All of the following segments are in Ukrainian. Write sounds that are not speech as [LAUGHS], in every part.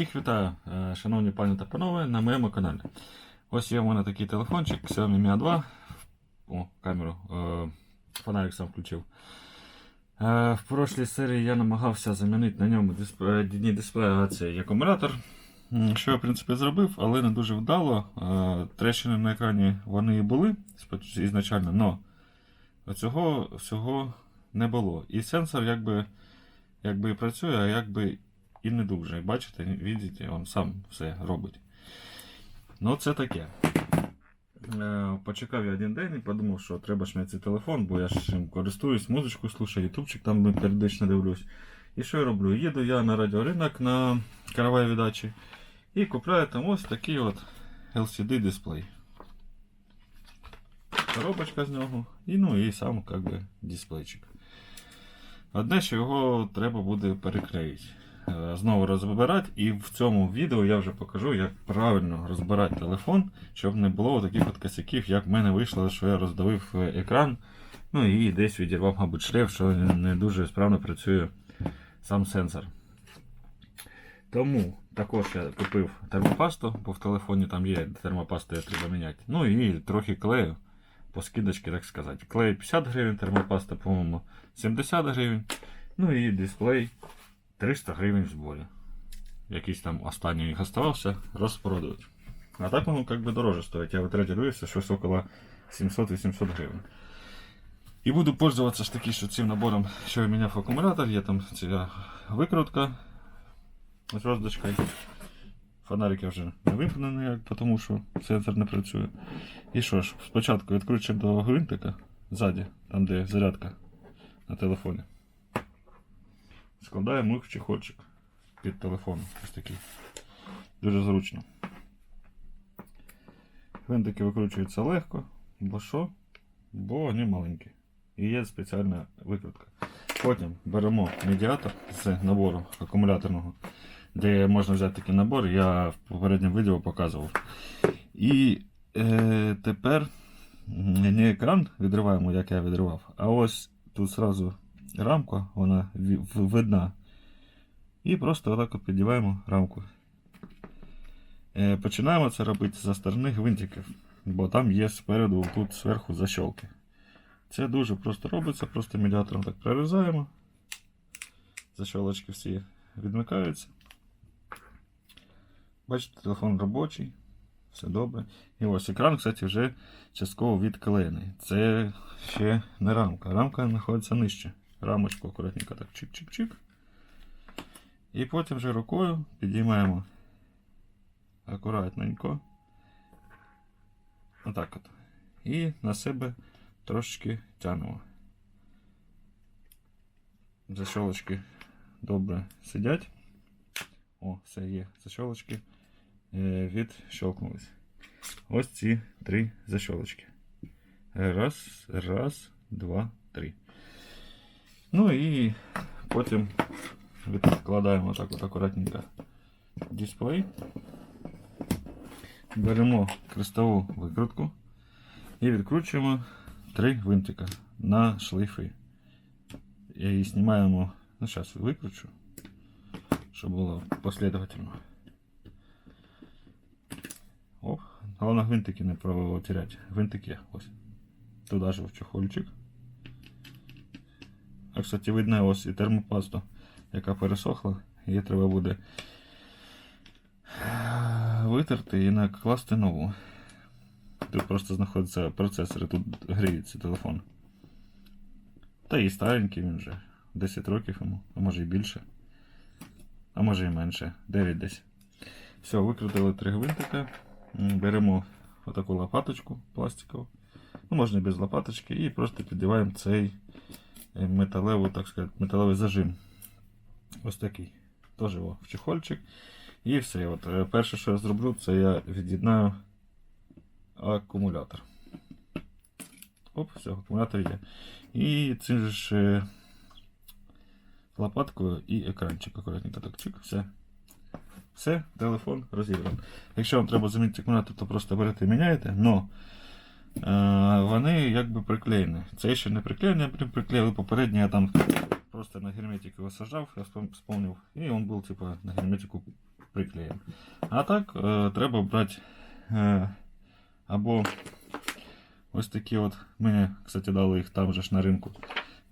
Всіх вітаю, е, шановні пані та панове, на моєму каналі. Ось є в мене такий телефончик Xiaomi Mi A 2. О, камеру. е, Фонарик сам включив. Е, В прошлій серії я намагався замінити на ньому дисплей, дні дисплея цей акумулятор. Що я, в принципі, зробив, але не дуже вдало. Трещини на екрані вони і були ізначально, але цього всього не було. І сенсор якби, якби і працює, а якби і не дуже. Бачите, бачите, він сам все робить. Ну, це таке. Е, Почекав я один день і подумав, що треба ж мені цей телефон, бо я ж їм користуюсь, музичку слушаю, ютубчик там періодично дивлюсь. І що я роблю? Їду я на радіоринок на каравай дачі і купляю там ось такий от LCD дисплей. Коробочка з нього, і ну і сам как би, дисплейчик. Одне, що його треба буде переклеїти. Е, Знову розбирати, і в цьому відео я вже покажу, як правильно розбирати телефон, щоб не було таких от косяків, як в мене вийшло, що я роздавив е, екран, ну і десь відірвав, мабуть, шлейф, що не дуже справно працює сам сенсор. Тому також я купив термопасту, бо в телефоні там є термопаста, яку треба міняти. Ну і трохи клею по скидочці, так сказати. Клей 50 гривень, термопаста, по-моєму, 70 гривень. Ну і дисплей 300 гривень в зборі. Якийсь там останній у них оставався, розпродають. А так воно як би дороже стоїть. Я витратив дивився, щось около 700-800 гривень. І буду пользуватися ж таки, що цим набором, що я міняв акумулятор, є там ця викрутка з роздочкою. Фонарик я вже не вимкнений, тому що сенсор не працює. І що ж, спочатку відкручуємо до гвинтика ззаді, там де зарядка на телефоні. Складаємо їх в чехольчик під телефоном. Ось такий. Дуже зручно. Гвинтики викручуються легко, бо що? Бо вони маленькі. І є спеціальна викрутка. Потім беремо медіатор з набору акумуляторного, де можна взяти такий набор, я в попередньому відео показував. І е, тепер не екран відриваємо, як я відривав, а ось тут зразу рамка, вона видна. І просто отак от піддіваємо рамку. Е, Починаємо це робити за сторони гвинтиків, бо там є спереду, тут зверху защолки. Це дуже просто робиться, просто медіатором так прорізаємо. Защолочки всі відмикаються. Бачите, телефон робочий, все добре. І ось екран, кстати, вже частково відклеєний. Це ще не рамка. Рамка знаходиться нижче. Рамочку акуратненько так чик-чик-чик. І потім вже рукою підіймаємо акуратненько. Отак от. І на себе трошечки тянемо. Защолочки добре сидять. О, все є. Защолочки е, відщолкнулись. Ось ці три защолочки. Раз, раз, два, три. Ну і потім відкладаємо так от акуратненько дисплей. Беремо крестову викрутку і відкручуємо три гвинтика на шлейфи. І знімаємо, ну зараз викручу, щоб було послідовательно. Оп, головне гвинтики не потерять. Гвинтики ось. Туди ж в чохольчик. А кстати, видно ось і термопасту, яка пересохла. Її треба буде витерти і накласти нову. Тут просто знаходиться процесор, і тут гріється телефон. Та і старенький він вже. 10 років йому, а може і більше. А може і менше. 9 десь. Все, викрутили три гвинтика. Беремо отаку лопаточку пластикову. Ну, можна і без лопаточки, і просто піддіваємо цей е, металевий, так сказати, металевий зажим. Ось такий. Теж його в чехольчик. І все. От, е, перше, що я зроблю, це я від'єднаю акумулятор. Оп, все, акумулятор є. І цим же е, лопаткою і екранчик акуратненько так все. Все, телефон розібран. Якщо вам треба замінити акумулятор, то просто берете і міняєте, но вони якби приклеєні. Це ще не приклеєні, приклеїли попередній, я там просто на герметик його сажав, я вспом- вспомнив, і він був типа на герметику приклеїмо. А так, е, треба брати е, або ось такі от, мені, кстати, дали їх там же ж на ринку,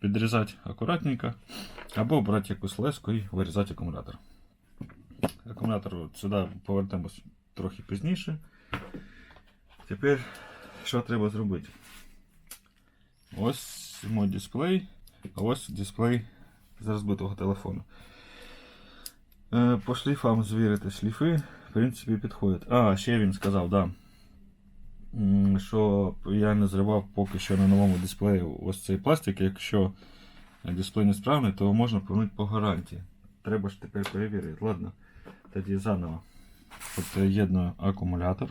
підрізати акуратненько, або брати якусь леску і вирізати акумулятор. Акумулятор сюди повертаємось трохи пізніше. Тепер що треба зробити? Ось мій дисплей, а ось дисплей з розбитого телефону. Е, По шліфам звірити шліфи, в принципі, підходять. А, ще він сказав, да. що я не зривав поки що на новому дисплеї ось цей пластик. Якщо дисплей несправний, то можна повернути по гарантії. Треба ж тепер перевірити. Ладно, тоді заново. От е, єдную акумулятор.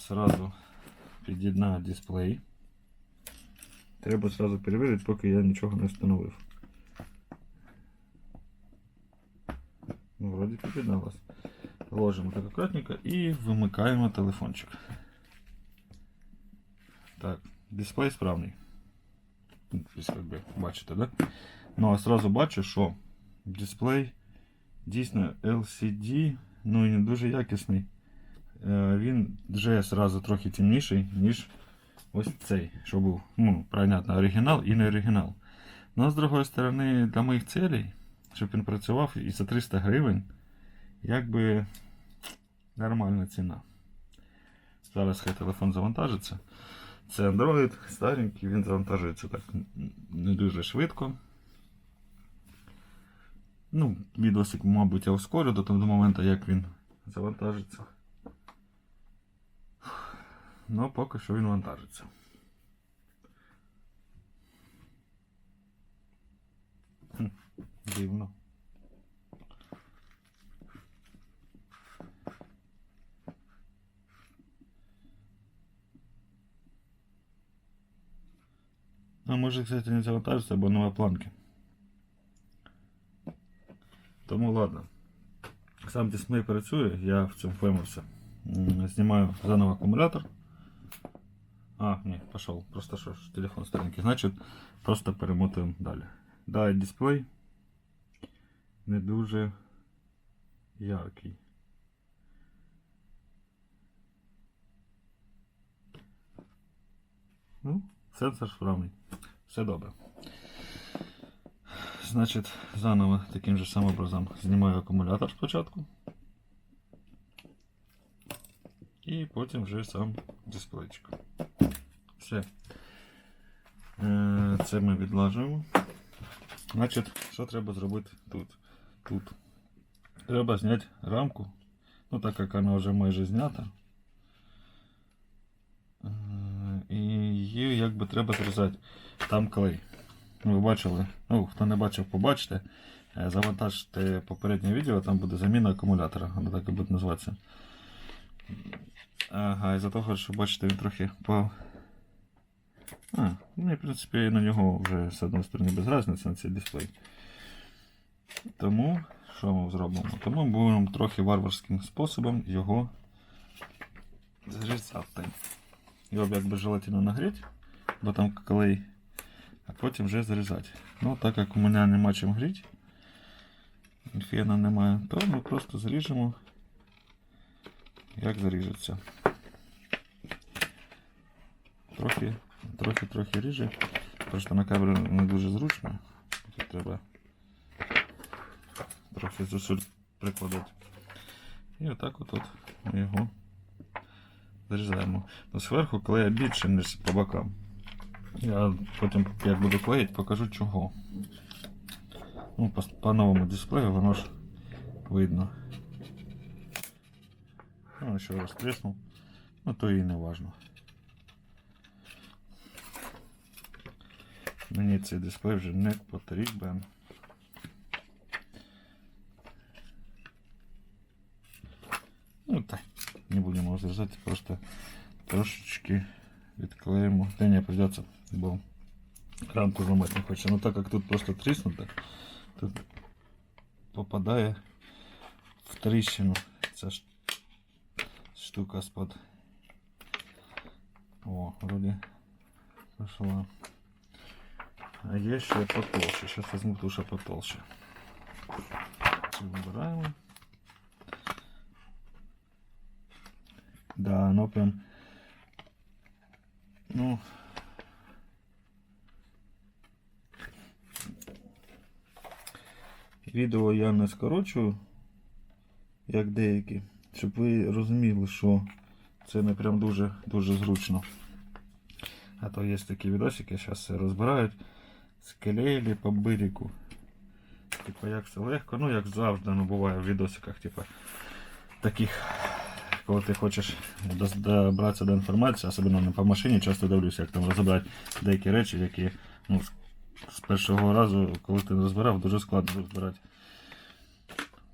Сразу під'єднаю дисплей. Треба сразу перевірити, поки я нічого не встановив. Ну, вроді під'єдналось. Ложимо так аккуратненько і вимикаємо телефончик. Так, дисплей справний. Ось як би бачите, да? Ну а сразу бачу, що дисплей дійсно LCD, ну і не дуже якісний. Е, Він вже сразу трохи темніший, ніж ось цей, що був. Ну, понятно, оригінал і не оригінал. Ну, з другої сторони, для моїх цілей, щоб він працював і за 300 гривень, якби нормальна ціна. Зараз хай телефон завантажиться. Це Android старенький, він завантажується так не дуже швидко. Ну, відосик, мабуть, я ускорю до того моменту, як він завантажиться. Ну, поки що він вантажиться. Хм, Дивно. А може, кстати, не завантажиться, бо нова планки. Тому ладно. Сам дисплей працює, я в цьому впевнився. М, Знімаю заново акумулятор. А, ні, пішов. Просто що ж телефон старенький. Значить, просто перемотуємо далі. Да, дисплей не дуже яркий. Ну, сенсор справний. Все добре. Значить, заново таким же самим образом знімаю акумулятор спочатку. І потім вже сам дисплейчик. Все. Е, Це ми відлажуємо. Значить, що треба зробити тут? Тут. Треба зняти рамку. Ну, так як вона вже майже знята. Е, І її якби треба зрізати. Там клей. Ви бачили. Ну, хто не бачив, побачите. Е, Завантажте попереднє відео, там буде заміна акумулятора. Воно так і буде називатися. Ага, із-за того, що бачите, він трохи по. А, ну, в принципі, на нього вже з одної сторони без різниці на цей дисплей. Тому, що ми зробимо? Тому будемо трохи варварським способом його зрізати. Його б якби желательно нагріти, бо там клей, а потім вже зрізати. Ну, так як у мене нема чим гріти, фена немає, то ми просто зріжемо, як заріжеться. Трохи, трохи, трохи ріже. Просто на камеру не дуже зручно. Тут треба трохи зусиль прикладати. І отак от, от його зрізаємо. Ну, зверху клея більше, ніж по бокам. Я потім, як буду клеїти, покажу чого. Ну, по, по новому дисплею воно ж видно. Ну, ще раз треснув. Ну, то і не важно. Мені цей дисплей вже не потрібен. Ну так, не будемо розрізати, просто трошечки відклеїмо. Та не придеться, бо рамку зламати не хоче. Ну так як тут просто тріснуто, тут попадає в тріщину ця штука з-под. О, вроді пошла. А є ще потолще. Сейчас возьму ту, що потолще. Вибираємо. Да, ну прям. Ну. Відео я не скорочую, як деякі, щоб ви розуміли, що це не прям дуже дуже зручно. А то є такі відосики, зараз все розбирають. Склеїли по бирику. Типа як все легко, ну як завжди ну, буває в відосиках, типа таких, коли ти хочеш добратися до інформації, особливо не по машині, часто дивлюся, як там розібрати деякі речі, які ну, з першого разу, коли ти розбирав, дуже складно розбирати.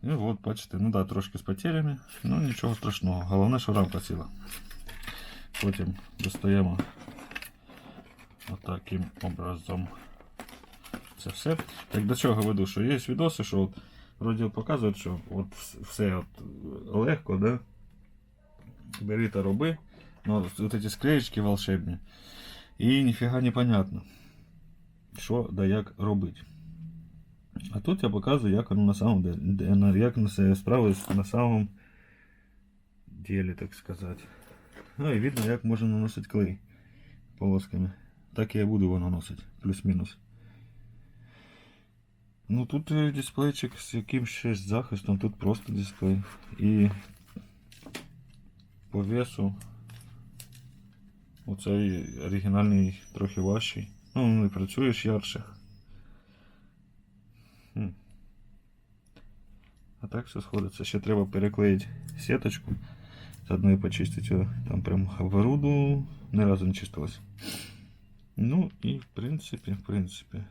І от, бачите, ну да, трошки з потерями, ну нічого страшного. Головне, що рамка ціла. Потім достаємо отаким образом. Це все. Так до чого веду, що є відоси, що от, вроді показують, що от все от легко, да? Бери та роби. Ну, от, ці склеєчки волшебні. І ніфіга не понятно, що да як робити. А тут я показую, як воно на самом деле, як справи на самом деле, так сказати. Ну і видно, як можна наносити клей полосками. Так я буду його наносити, плюс-мінус. Ну тут е, дисплейчик з якимсь захистом, тут просто дисплей. І по весу оцей оригінальний трохи важчий. Ну, не працюєш ярше. А так все сходиться. Ще треба переклеїти сіточку. Заодно і почистити його. Там прям оборуду ні разу не чистилось. Ну і в принципі, в принципі.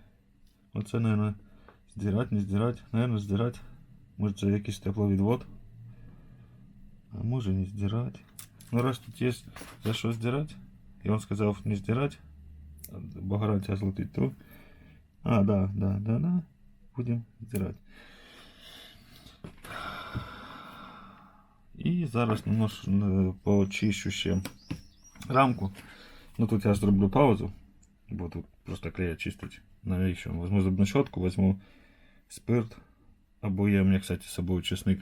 Оце, наверное, здирать, не здирать. Наверное, здирать. Може це якийсь тепловідвод. А може не здирать. Ну раз тут є за що здирать. І він сказав не здирать. Бо гарантія злетить, то. А, да, да, да, да. Будем здирать. І зараз немножко е, почищу ще рамку. Ну тут я зроблю паузу, бо тут просто клея чистить. Навіщо? Возьму зубну щотку, возьму спирт. Або є у мене, кстати, з собою чесник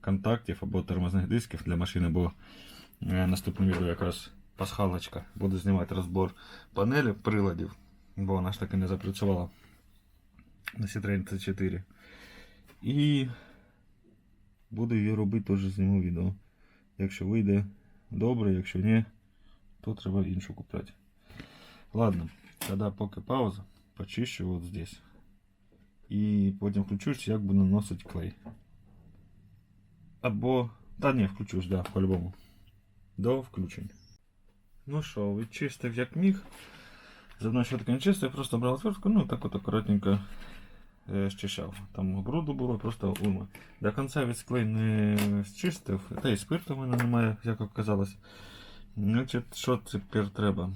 контактів або тормозних дисків для машини, бо е, наступне відео якраз пасхалочка. Буду знімати розбор панелі приладів, бо вона ж таки не запрацювала на C4. І буду її робити, теж зніму відео. Якщо вийде добре, якщо ні, то треба іншу купляти. Ладно, тоді поки пауза, почищу от здесь. І потім включусь, як буду наносити клей. Або. Та ні, включусь, да, по-любому. До включення. Ну що, відчистив як міг. З одної щотки не чистив, просто брав отвертку, ну так от акуратненько щищав. Там бруду було просто уйма. До кінця від склей не зчистив, та й спирту в мене немає, як оказалось. Значить, що тепер треба?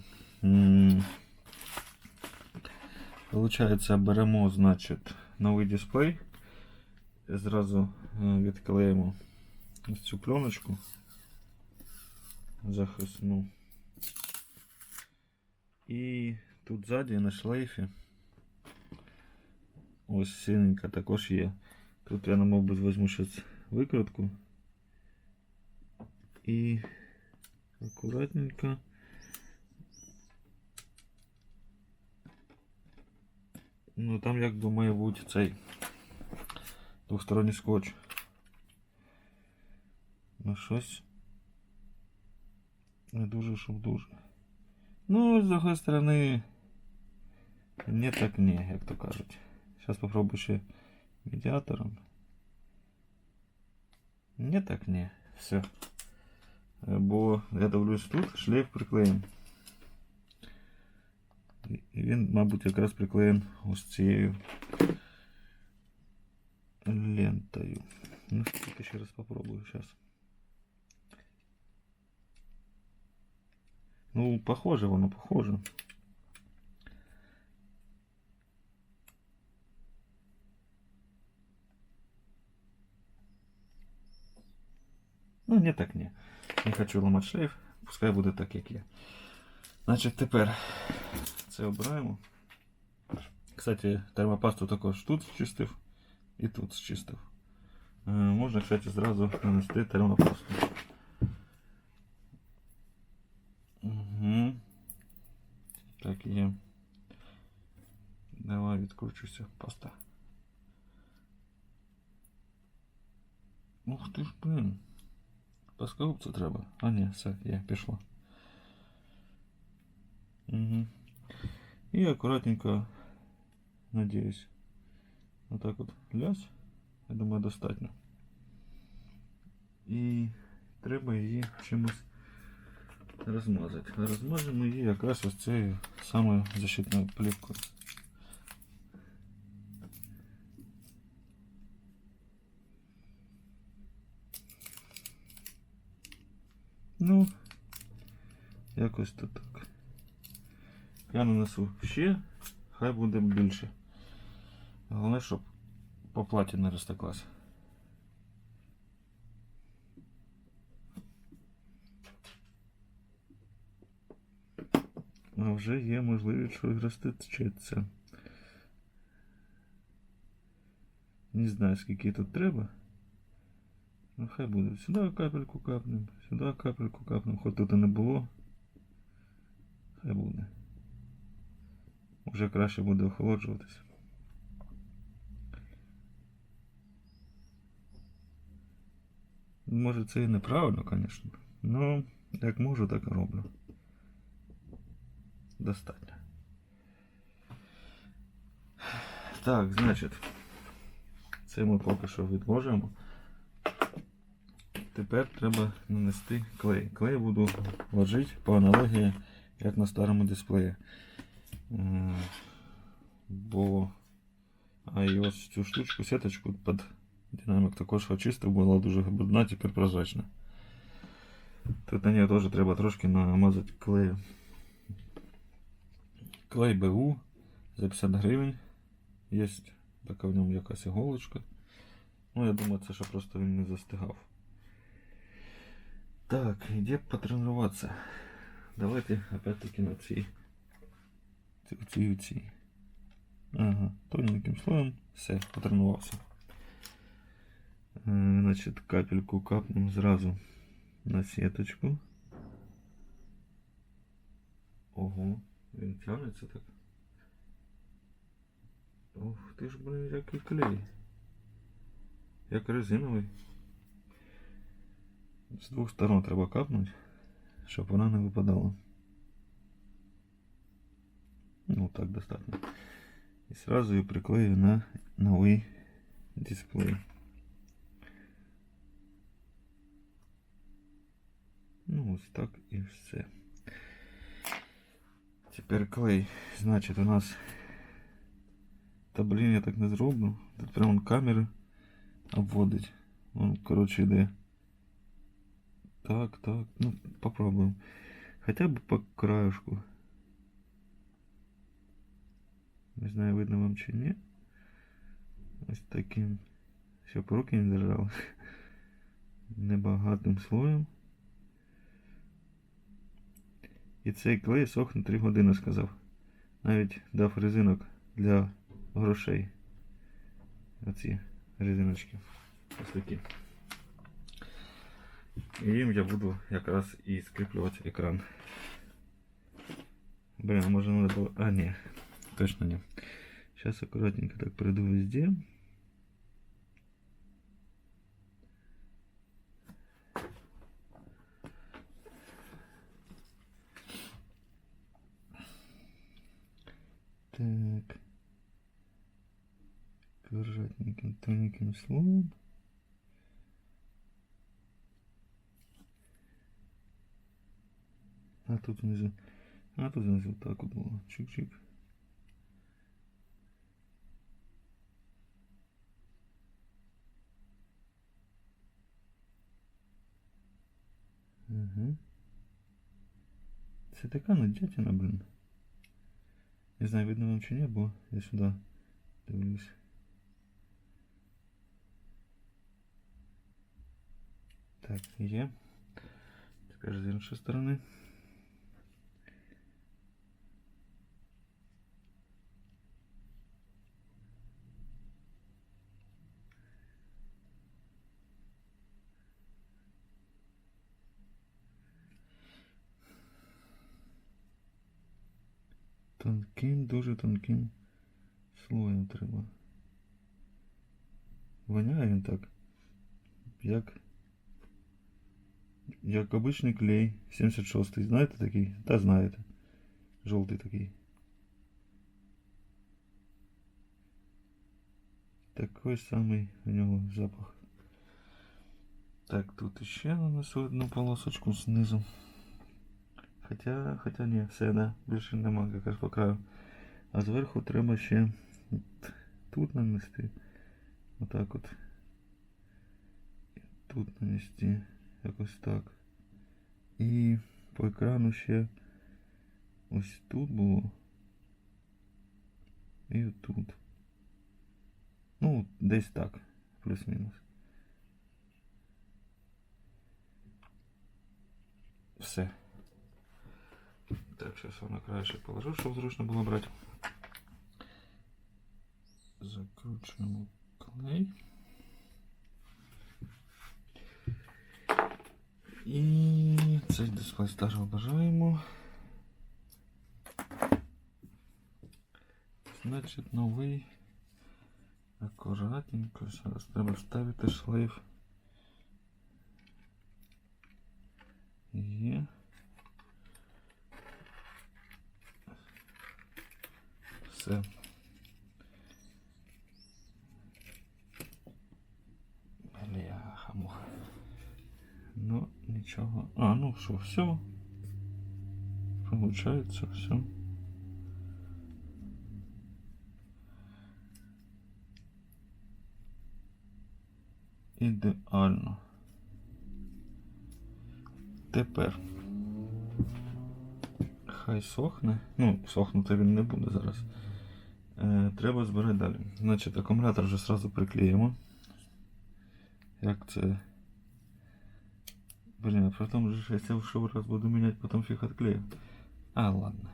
Получається, беремо, значить, новий дисплей. Зразу е, відклеїмо ось цю пленочку захисну. І тут ззаді на шлейфі. Ось синенька також є. Тут я, мабуть, візьму щось викрутку. І акуратненько. Ну там якби має бути цей двосторонній скотч. Ну щось. Не дуже, щоб дуже. Ну, з другої сторони. Не так не, як то кажуть. Зараз попробую ще медіатором. Не так не. Все. Е, Бо я дивлюсь тут, шлейф приклеєн. І і він, мабуть, якраз приклеєн ось цією лентою. Ну, тільки ще раз попробую зараз. Ну, похоже воно, похоже. Ну, не так не. Не хочу ламати шлейф, пускай буде так, як є. Значить, тепер це обираємо. Кстати, термопасту також тут зчистив і тут зчистив. Е, Можна, кстати, зразу нанести термопасту. Угу. Так є. Давай відкручуйся, паста. Ух ти ж, блин. Плоскогубцю треба. А ні, все, є, пішло. Угу. І акуратненько, надіюсь, отак от лясь. Я думаю, достатньо. І треба її чимось розмазати. Розмажемо її якраз ось цією самою защитною плівкою. Ну, якось то так. Я нанесу ще, хай буде більше. Головне, щоб по платі не розтеклася. А вже є можливість, що розтечеться. Не знаю, скільки тут треба. Ну хай буде. Сюди капельку капнем, сюди капельку капнем, хоч тут і не було. Хай буде. Вже краще буде охолоджуватися. Може це і неправильно, звісно. Ну, як можу, так і роблю. Достатньо. Так, значить, це ми поки що відложимо. Тепер треба нанести клей. Клей буду ложити по аналогії, як на старому дисплеї. Бо а і ось цю штучку, сеточку під динамик також очистив, була дуже брудна, тепер прозрачна. Тут на ній теж треба трошки намазати клею. Клей БУ за 50 гривень. Є така в ньому якась іголочка. Ну, я думаю, це ще просто він не застигав. Так, где потренуватися? Давайте опять-таки на цій. Ці, ці, ці. Ага, тоненьким слоєм. Все, потренувався. Е, Значить, капельку капнем зразу на сеточку. Ого, він тягнеться так. Ух ти ж, блин, який клей. Як резиновий. З двох сторон треба капнути, щоб вона не випадала. Ну так достатньо. І сразу її приклею на новий дисплей. Ну ось так і все. Тепер клей. Значить у нас. Та блін, я так не зроблю. Тут прямо камери обводить. Он, коротше, йде. Так, так, ну попробуем. Хотя бы по краешку. Не знаю, видно вам чи ні. Ось таким. Щоб руки не держали. [LAUGHS] Небагатим слоєм. І цей клей сохне 3 години, сказав. Навіть дав резинок для грошей. Оці резиночки. Ось такі. І їм я буду якраз і скріплювати екран. Блин, а може надо було... А, ні, точно ні. Сейчас аккуратненько так пройду везде. Так. Аккуратненьким, тоненьким слоем. А тут внизу. А тут внизу так от було. Чик-чик. Угу. Це така нудятина, блин. Не знаю, видно вам чи ні, бо я сюди дивлюсь. Так, є. Тепер з іншої сторони. Як. Як обичний клей 76-й. Знаєте такий? Та знаєте. Жовтий такий. Такий самий у нього запах. Так, тут ще нанесу одну полосочку знизу. Хоча, хоча ні, все, да, більше нема якраз по краю. А зверху треба ще от тут нанести. Отак от. І Тут нанести. Якось так. І по екрану ще ось тут було. І тут. Ну, десь так, плюс-мінус. Все. Так, зараз на краще положу, щоб зручно було брати. Закручуємо клей. І цей дисплей теж обажаємо. Значить, новий. Акуратненько. Зараз треба вставити шлейф. Є. Все. Нічого. А, ну що, все. Получается все. Ідеально. Тепер. Хай сохне. Ну, сохнути він не буде зараз. Е, треба збирати далі. Значить, акумулятор вже сразу приклеїмо. Як це. Блін, а потім же ж я це ще раз буду міняти, потім фіг відклею. А, ладно.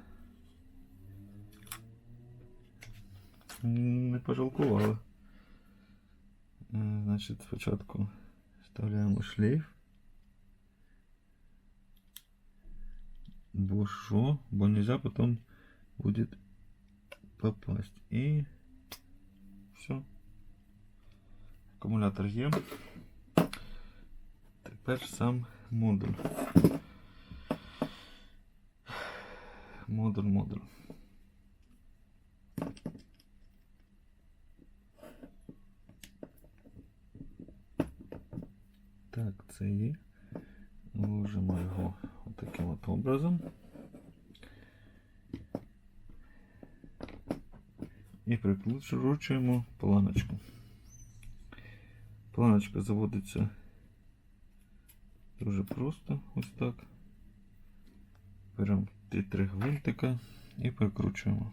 М, Не пожалкували. Е, Значить, спочатку вставляємо шлейф. Бо що? Бо нельзя потом будет попасть. И все. Акумулятор є. Тепер сам Модуль. Модуль, модуль. Так, це є. Вложимо його таким от образом. І прикручуємо планочку. Планочка заводиться дуже просто, ось так. Беремо ті три гвинтика і прикручуємо.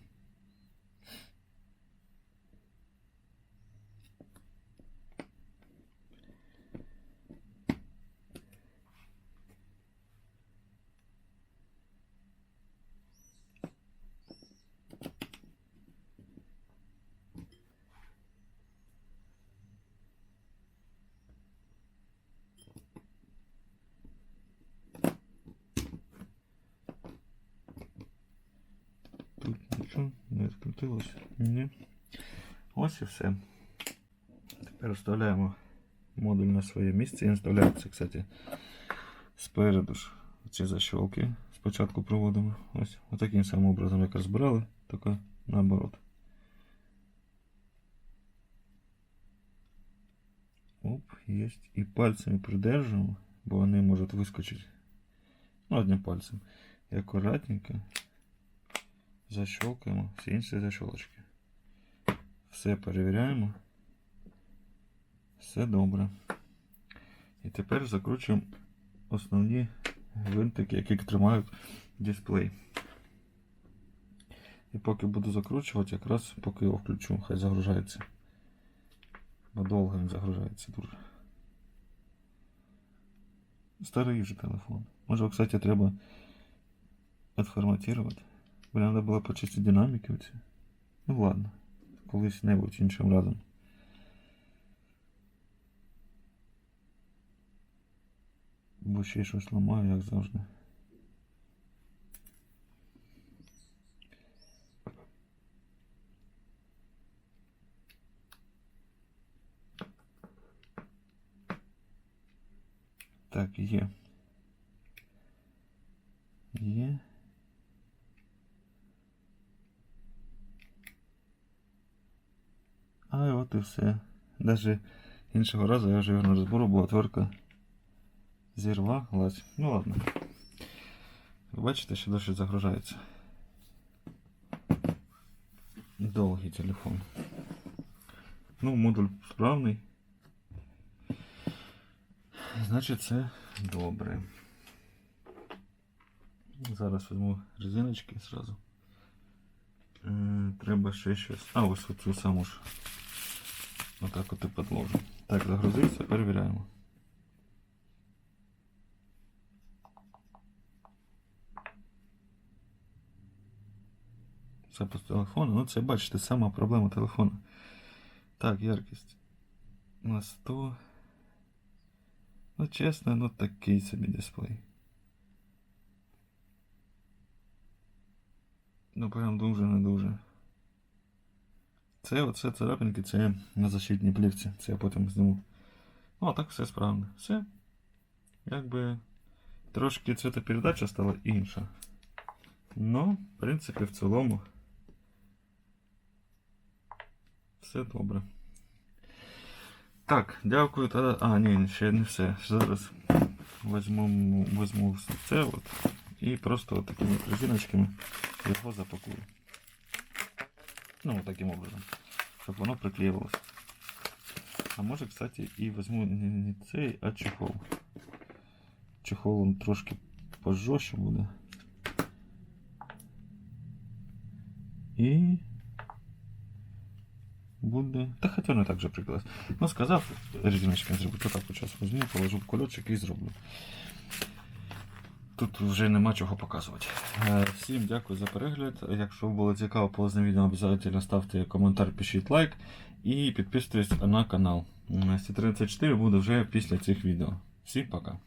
Тут нічого не відкрутилось. Ні. І все. Тепер вставляємо модуль на своє місце. Він вставляється, кстати, спереду ж ці защолки. Спочатку проводимо. Ось таким самим образом, як розбирали, тільки наоборот. Оп, есть. І пальцями придержуємо, бо вони можуть вискочити. Ну, одним пальцем. І акуратненько защелкаємо всі інші защолочки. Все перевіряємо. Все добре. І тепер закручуємо основні гвинтики, які тримають дисплей. І поки буду закручувати, якраз поки його включу, хай загружається. Бо довго він загружається дуже. Старий вже телефон. Може, кстати, треба відформатувати. Бо треба було почистити динаміки оці. Ну ладно колись-небудь іншим разом. Бо ще щось ламаю, як завжди. Так, є. Все. Даже іншого разу я вже його не розберу, бо отвертка зірвалась. Ну ладно. Ви бачите, що досі загружається. Довгий телефон. Ну, модуль справний. Значить, це добре. Зараз візьму резиночки зразу. Е, треба ще щось. А, ось оцю саму ж. Отак от і подложу. Так, загрузився, перевіряємо. Запуск телефону. Ну, це бачите, сама проблема телефону. Так, яркість. На 100. Ну, чесно, ну такий собі дисплей. Ну, прям дуже не дуже. Це оце царапинки, це на защитній плівці. Це я потім зніму. Ну, а так все справно. Все. Якби трошки цветопередача стала інша. Ну, в принципі, в цілому. Все добре. Так, дякую. Та... А, ні, ще не все. Зараз візьму, візьму це от і просто от такими резиночками його запакую. Ну, вот таким образом. Щоб воно приклеивалось. А може, кстати, і візьму не, не цей, а чехол. Чехол он трошки пожорстче буде. І буде. Та хоча воно так же приклеїлось. Ну, сказав резиночками зробити. Так, зараз візьму, положу в кульочок і зроблю. Тут вже нема чого показувати. Е, Всім дякую за перегляд. Якщо було цікаво полезне відео, обов'язково ставте коментар, пишіть лайк і підписуйтесь на канал. С34 буде вже після цих відео. Всім пока.